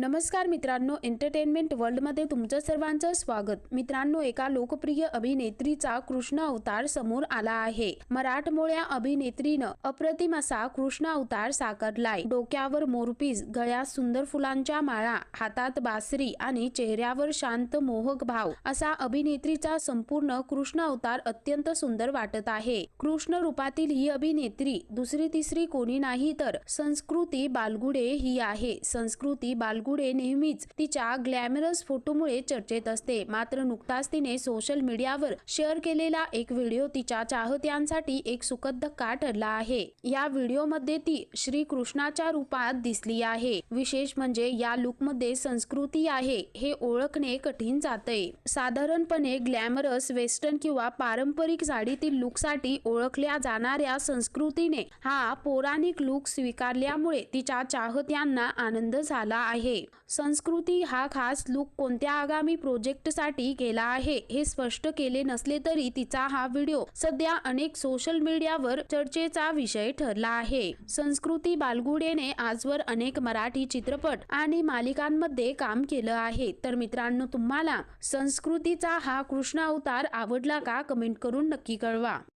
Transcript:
नमस्कार मित्रांनो एंटरटेनमेंट वर्ल्डमध्ये तुमचं सर्वांचं स्वागत. मित्रांनो एका लोकप्रिय अभिनेत्रीचा कृष्ण अवतार समोर आला आहे. मराठमोळ्या अभिनेत्रीनं अप्रतिम असा कृष्ण अवतार साकारलाय. डोक्यावर मोरपीस गळ्यात सुंदर फुलांच्या माळा हातात बासरी आणि चेहऱ्यावर शांत मोहक भाव असा अभिनेत्रीचा संपूर्ण कृष्ण अवतार अत्यंत सुंदर वाटत आहे. कृष्ण रूपातील ही अभिनेत्री दुसरी तिसरी कोणी नाही तर संस्कृती बालगुडे ही आहे. संस्कृती बालगुडे नेहमीच तिच्या ग्लॅमरस फोटोमुळे चर्चेत असते. मात्र नुकताच तिने सोशल मीडियावर शेअर केलेला एक व्हिडिओ तिच्या चाहत्यांसाठी एक सुखद धक्का ठरला आहे. या व्हिडिओमध्ये ती श्री कृष्णाच्या रूपात दिसली आहे. विशेष म्हणजे या लुकमध्ये संस्कृती आहे हे ओळखणे कठीण जाते साधारणपणे ग्लॅमरस वेस्टर्न किंवा पारंपरिक साडीतील लुकसाठी ओळखल्या जाणाऱ्या संस्कृतीने हा पौराणिक लुक स्वीकारल्यामुळे तिच्या चाहत्यांना आनंद झाला आहे. आहे संस्कृती हा खास लुक कोणत्या आगामी प्रोजेक्टसाठी केला आहे हे स्पष्ट केले नसले तरी तिचा हा व्हिडिओ सध्या अनेक सोशल मीडियावर चर्चेचा विषय ठरला आहे. संस्कृती बालगुडेने आजवर अनेक मराठी चित्रपट आणि मालिकांमध्ये काम केलं आहे. तर मित्रांनो तुम्हाला संस्कृतीचा हा कृष्ण अवतार आवडला का? कमेंट करून नक्की कळवा.